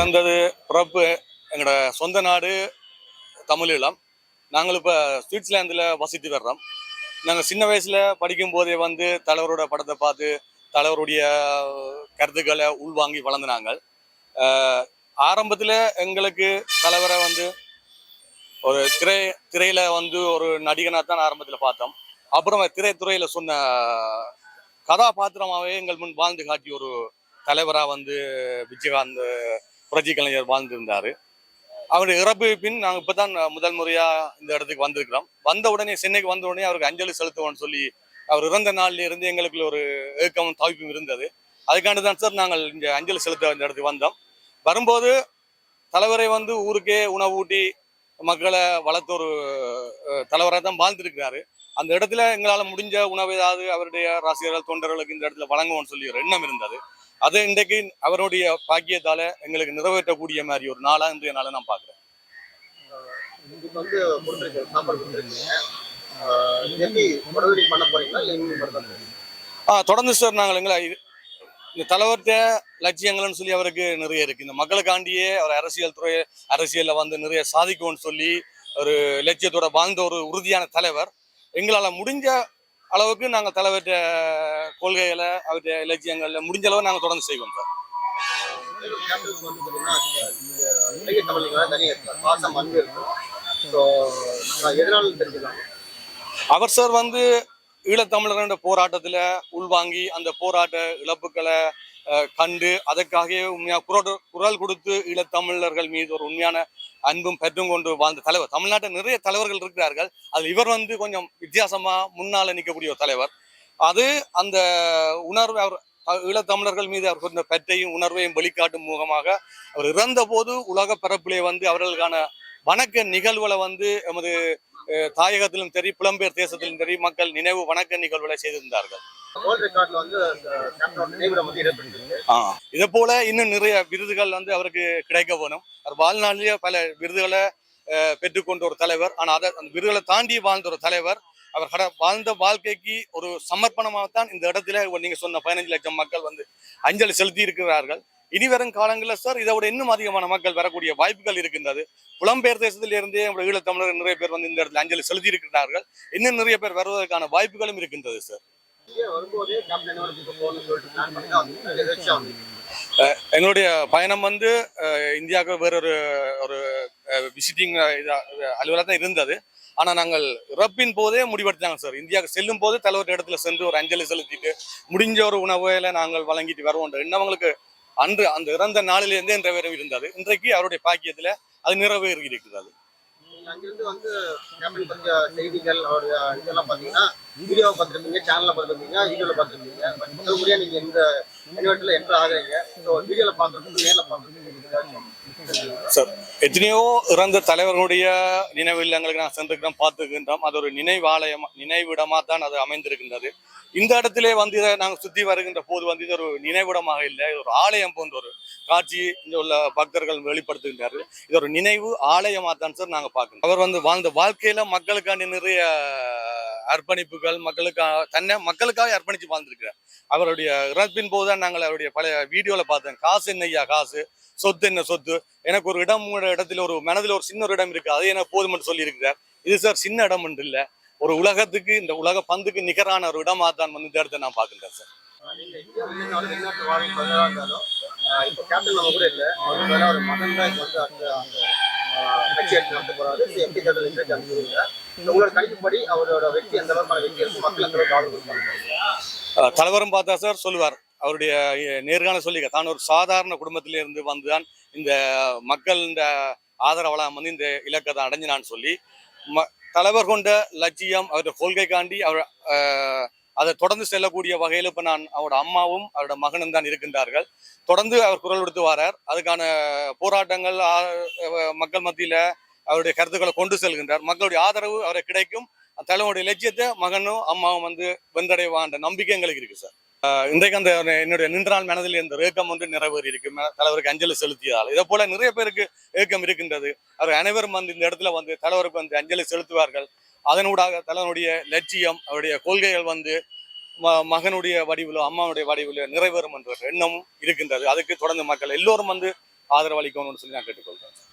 பிறந்தது பிறப்பு எங்களோட சொந்த நாடு தமிழீழம் நாங்கள் இப்போ சுவிட்சர்லாந்தில் வசித்து வர்றோம். நாங்கள் சின்ன வயசில் படிக்கும் போதே வந்து தலைவரோட படத்தை பார்த்து தலைவருடைய கருத்துக்களை உள்வாங்கி வளர்ந்து நாங்கள். ஆரம்பத்தில் எங்களுக்கு தலைவரை வந்து ஒரு திரை திரையில் வந்து ஒரு நடிகனாக தான் ஆரம்பத்தில் பார்த்தோம். அப்புறம் திரைத்துறையில் சொன்ன கதாபாத்திரமாகவே எங்கள் முன் வாழ்ந்து காட்டிய ஒரு தலைவராக வந்து விஜயகாந்த் புரட்சி கலைஞர் வாழ்ந்திருந்தார். அவருடைய இறப்பு பின் நாங்கள் இப்போ தான் முதல் முறையாக இந்த இடத்துக்கு வந்திருக்கிறோம். வந்த உடனே சென்னைக்கு வந்த உடனே அவருக்கு அஞ்சலி செலுத்துவோம்னு சொல்லி அவர் இறந்த நாள்ல இருந்து எங்களுக்குள்ள ஒரு ஏக்கமும் தவிப்பும் இருந்தது. அதுக்காண்டு தான் சார் நாங்கள் இங்கே அஞ்சலி செலுத்த இந்த இடத்துக்கு வந்தோம். வரும்போது தலைவரை வந்து ஊருக்கே உணவு ஊட்டி மக்களை வளர்த்த ஒரு தலைவராக தான் வாழ்ந்துருக்கிறாரு. அந்த இடத்துல எங்களால் முடிஞ்ச உணவு ஏதாவது அவருடைய ரசிகர்கள் தொண்டர்களுக்கு இந்த இடத்துல வழங்குவோம்னு சொல்லி ஒரு எண்ணம் இருந்தது. அது இன்றைக்கு அவருடைய பாக்கியத்தால எங்களுக்கு நிறைவேற்றக்கூடிய மாதிரி ஒரு நாளா இன்றைய நாளை நான் கொடுத்துருக்கீங்க. ஆஹ் தொடர்ந்து சார் நாங்கள் எங்களை இந்த தலைவர்கிட்ட லட்சியங்கள்னு சொல்லி அவருக்கு நிறைய இருக்கு. இந்த மக்களுக்காண்டியே அவர் அரசியல் துறை அரசியல்ல வந்து நிறைய சாதிக்கும்னு சொல்லி ஒரு லட்சியத்தோட வாழ்ந்த ஒரு உறுதியான தலைவர். எங்களால் முடிஞ்ச அளவுக்கு நாங்கள் தலைவர்கிட்ட கொள்கைகளை அவருடைய இலட்சியங்களில் முடிஞ்ச அளவு நாங்கள் தொடர்ந்து செய்வோம் சார். அவர் சார் வந்து ஈழத்தமிழர்களோட போராட்டத்துல உள்வாங்கி அந்த போராட்ட இழப்புகளை கண்டு அதற்காகவே உண்மையா குரல் குரல் கொடுத்து ஈழத்தமிழர்கள் மீது ஒரு உண்மையான அன்பும் பெற்றும் கொண்டு வாழ்ந்த தலைவர். தமிழ்நாட்டில் நிறைய தலைவர்கள் இருக்கிறார்கள். அதில் இவர் வந்து கொஞ்சம் வித்தியாசமா முன்னால நிற்கக்கூடிய ஒரு தலைவர். அது அந்த உணர்வு அவர் ஈழத்தமிழர்கள் மீது அவர் கொண்ட பெற்றையும் உணர்வையும் வெளிக்காட்டும் முகமாக அவர் இறந்த போது உலக பரப்பிலே வந்து அவர்களுக்கான வணக்க நிகழ்வுகளை வந்து எமது தாயகத்திலும் சரி புலம்பெயர் தேசத்திலும் சரி மக்கள் நினைவு வணக்க நிகழ்வுகளை செய்திருந்தார்கள். இதே போல இன்னும் நிறைய விருதுகள் வந்து அவருக்கு கிடைக்க வேணும். அவர் வாழ்நாளிலேயே பல விருதுகளை பெற்றுக்கொண்ட ஒரு தலைவர். ஆனா அதை அந்த விருதுகளை தாண்டி வாழ்ந்த ஒரு தலைவர். அவர் கட வாழ்ந்த வாழ்க்கைக்கு ஒரு சமர்ப்பணமாகத்தான் இந்த இடத்துல நீங்க சொன்ன பதினஞ்சு லட்சம் மக்கள் வந்து அஞ்சலி செலுத்தி இருக்கிறார்கள் இனி வரும் காலங்களில் சார் இதை விட இன்னும் அதிகமான மக்கள் வரக்கூடிய வாய்ப்புகள் இருக்கின்றது. புலம்பெயர் தேசத்தில் இருந்தே நம்முடைய ஈழத்தமிழர் நிறைய பேர் வந்து இந்த இடத்துல அஞ்சலி செலுத்தி இருக்கிறார்கள் இன்னும் நிறைய பேர் வருவதற்கான வாய்ப்புகளும் இருக்கின்றது சார் எங்களுடைய பயணம் வந்து இந்தியாவுக்கு வேறொரு ஒரு விசிட்டிங் அலுவலாக தான் இருந்தது. ஆனால் நாங்கள் இறப்பின் போதே முடிவெடுத்தாங்க சார் இந்தியாவுக்கு செல்லும் போது தலைவர் இடத்துல சென்று ஒரு அஞ்சலி செலுத்திட்டு முடிஞ்ச ஒரு உணவுகளை நாங்கள் வழங்கிட்டு வருவோம் இன்னவங்களுக்கு அன்று அந்த இறந்த நாளிலிருந்தே நிறைவேற இருந்தது. இன்றைக்கு அவருடைய பாக்கியத்தில் அது நிறைவேறி இருக்கிறது அங்கிருந்து வந்து கேப்டன் பற்றிய செய்திகள் அவருடைய இதெல்லாம் பார்த்தீங்கன்னா வீடியோவை பார்த்துருப்பீங்க சேனலில் பார்த்துருப்பீங்க வீடியோவில் பார்த்துருப்பீங்க. பட் முதல் நீங்கள் இந்த நினைவகத்தில் என்ட்ரு ஆகுறீங்க. ஸோ வீடியோவில் பார்க்குறதுக்கு நேரில் பார்க்குறதுக்கு சார் எத்தனையோ இறந்த தலைவர்களுடைய நினைவு இல்லங்களுக்கு நான் சென்றிருக்கிறோம் பார்த்துக்கின்றோம் அது ஒரு நினைவாலயம் நினைவிடமாக தான் அது அமைந்திருக்கின்றது. இந்த இடத்திலே வந்து இதை நாங்கள் சுற்றி வருகின்ற போது வந்து இது ஒரு நினைவிடமாக இல்லை. இது ஒரு ஆலயம் போன்ற ஒரு காட்சி இங்கே உள்ள பக்தர்கள் வெளிப்படுத்துகின்றார்கள். இது ஒரு நினைவு ஆலயமாக தான் சார் நாங்கள் பார்க்கணும் அவர் வந்து வாழ்ந்த வாழ்க்கையில் மக்களுக்கான நிறைய அர்ப்பணிப்புகள் மக்களுக்காக தன்னை மக்களுக்காக அர்ப்பணித்து வாழ்ந்திருக்கிறார். அவருடைய இறப்பின் போது தான் நாங்கள் அவருடைய பழைய வீடியோவில் பார்த்தோம் காசு என்னையா காசு? சொத்து என்ன சொத்து? எனக்கு ஒரு இடம் இடத்துல ஒரு மனதில் ஒரு சின்ன ஒரு இடம் இருக்கு. அது எனக்கு போதுமென்று சொல்லியிருக்கிறார் இது சார் சின்ன இடம் என்று இல்லை. ஒரு உலகத்துக்கு இந்த உலக பந்துக்கு நிகரான ஒரு இடமா தான் வந்து இந்த இடத்த நான் பார்க்குறேன் சார் தலைவரும் பார்த்தா சார் சொல்லுவார். அவருடைய நேர்காண நேர்காணல் சொல்லிக்க தான் ஒரு சாதாரண குடும்பத்திலிருந்து வந்துதான் இந்த மக்கள் இந்த ஆதரவெல்லாம் வந்து இந்த இலக்கத்தை அடைஞ்சினான்னு சொல்லி ம தலைவர் கொண்ட லட்சியம் அவருடைய கொள்கைக்காண்டி அவர் அதை தொடர்ந்து செல்லக்கூடிய வகையில் இப்போ நான் அவரோட அம்மாவும் அவரோட மகனும் தான் இருக்கின்றார்கள். தொடர்ந்து அவர் குரல் கொடுத்து வரார். அதுக்கான போராட்டங்கள் மக்கள் மத்தியில் அவருடைய கருத்துக்களை கொண்டு செல்கின்றார். மக்களுடைய ஆதரவு அவரை கிடைக்கும். தலைவனுடைய லட்சியத்தை மகனும் அம்மாவும் வந்து வென்றடைவான்ற நம்பிக்கை எங்களுக்கு இருக்கு சார். இன்றைக்கு அந்த என்னுடைய நின்றால் மனதில் இந்த ஏக்கம் ஒன்று நிறைவேறி இருக்கு தலைவருக்கு அஞ்சலி செலுத்தியதால் இதை போல நிறைய பேருக்கு ஏக்கம் இருக்கின்றது. அவர் அனைவரும் வந்து இந்த இடத்துல வந்து தலைவருக்கு வந்து அஞ்சலி செலுத்துவார்கள். அதனூடாக தலைவனுடைய லட்சியம் அவருடைய கொள்கைகள் வந்து ம- மகனுடைய வடிவிலோ அம்மாவுடைய வடிவிலோ நிறைவேறும் என்ற எண்ணமும் இருக்கின்றது. அதுக்கு தொடர்ந்து மக்கள் எல்லோரும் வந்து ஆதரவு அளிக்கணும்னு சொல்லி நான் கேட்டுக்கொள்கிறேன்.